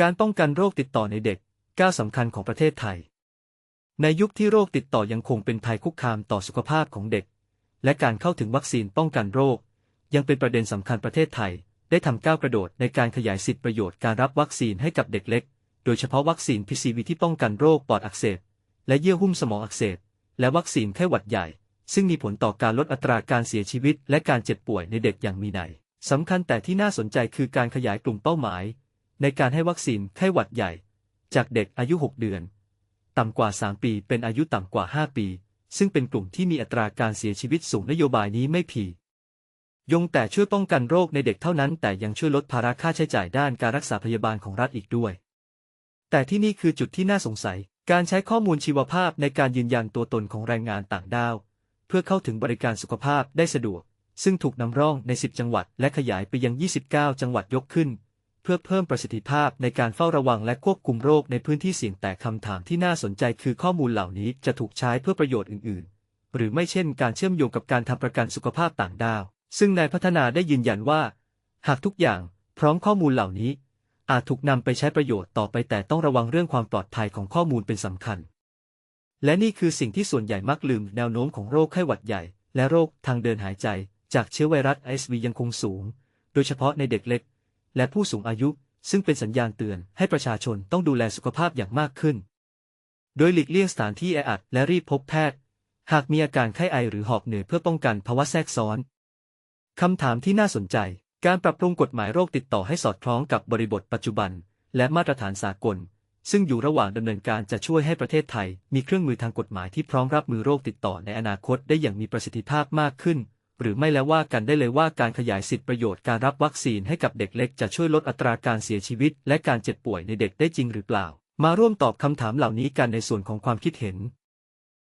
การป้องกันโรคติดต่อในเด็กก้าวสำคัญของประเทศไทย ในยุคที่โรคติดต่อยังคงเป็นภัยคุกคามต่อสุขภาพของเด็ก และการเข้าถึงวัคซีนป้องกันโรค ยังเป็นประเด็นสำคัญประเทศไทย ได้ทำก้าวกระโดดในการขยายสิทธิประโยชน์การรับวัคซีนให้กับเด็กเล็ก โดยเฉพาะวัคซีน PCV ที่ป้องกันโรคปอดอักเสบและเยื่อหุ้มสมองอักเสบและวัคซีนไข้หวัดใหญ่ ซึ่งมีผลต่อการลดอัตราการเสียชีวิต และการเจ็บป่วยในเด็กอย่างมีนัยสำคัญแต่ที่น่าสนใจคือการขยายกลุ่มเป้าหมาย ในการให้วัคซีนไข้หวัดใหญ่ จากเด็กอายุ 6 เดือน ต่ำกว่า 3 ปีเป็นอายุต่ำกว่า 5 ปี ซึ่งเป็นกลุ่มที่มีอัตราการเสียชีวิตสูงนโยบายนี้ไม่เพียงแต่ช่วยป้องกันโรคในเด็กเท่านั้น แต่ยังช่วยลดภาระค่าใช้จ่ายด้านการรักษาพยาบาลของรัฐอีกด้วย แต่ที่นี่คือจุดที่น่าสงสัย การใช้ข้อมูลชีวภาพในการยืนยันตัวตนของแรงงานต่างด้าว เพื่อเข้าถึงบริการสุขภาพได้สะดวก ซึ่งถูกนำร่องใน 10 จังหวัด และขยายไปยัง 29 จังหวัดยกขึ้น เพื่อเพิ่มประสิทธิภาพในการเฝ้าระวังและควบคุมโรคในพื้นที่เสี่ยงแต่คำถามที่น่าสนใจคือข้อมูลเหล่านี้จะถูกใช้เพื่อประโยชน์อื่น ๆ หรือไม่เช่นการเชื่อมโยงกับการทำประกันสุขภาพต่างดาว ซึ่งนายพัฒนาได้ยืนยันว่า หากทุกอย่างพร้อมข้อมูลเหล่านี้ อาจถูกนำไปใช้ประโยชน์ต่อไปแต่ต้องระวังเรื่องความปลอดภัยของข้อมูลเป็นสำคัญ และนี่คือสิ่งที่ส่วนใหญ่มักลืมแนวโน้มของโรคไข้หวัดใหญ่ และโรคทางเดินหายใจ จากเชื้อไวรัส RSV ยังคงสูง โดยเฉพาะในเด็กเล็ก และผู้สูงอายุ ซึ่งเป็นสัญญาณเตือนให้ประชาชนต้องดูแลสุขภาพอย่างมากขึ้น โดยหลีกเลี่ยงสถานที่แออัดและรีบพบแพทย์ หากมีอาการไข้ไอหรือหอบเหนื่อยเพื่อป้องกันภาวะแทรกซ้อน คำถามที่น่าสนใจ การปรับปรุงกฎหมายโรคติดต่อให้สอดคล้องกับบริบทปัจจุบัน และมาตรฐานสากล ซึ่งอยู่ระหว่างดำเนินการจะช่วยให้ประเทศไทย มีเครื่องมือทางกฎหมายที่พร้อมรับมือโรคติดต่อในอนาคตได้อย่างมีประสิทธิภาพมากขึ้น หรือไม่แล้วว่ากันได้เลยว่าการขยายสิทธิประโยชน์การรับวัคซีนให้กับเด็กเล็กจะช่วยลดอัตราการเสียชีวิต และการเจ็บป่วยในเด็กได้จริงหรือเปล่า มาร่วมตอบคำถามเหล่านี้กันในส่วนของความคิดเห็น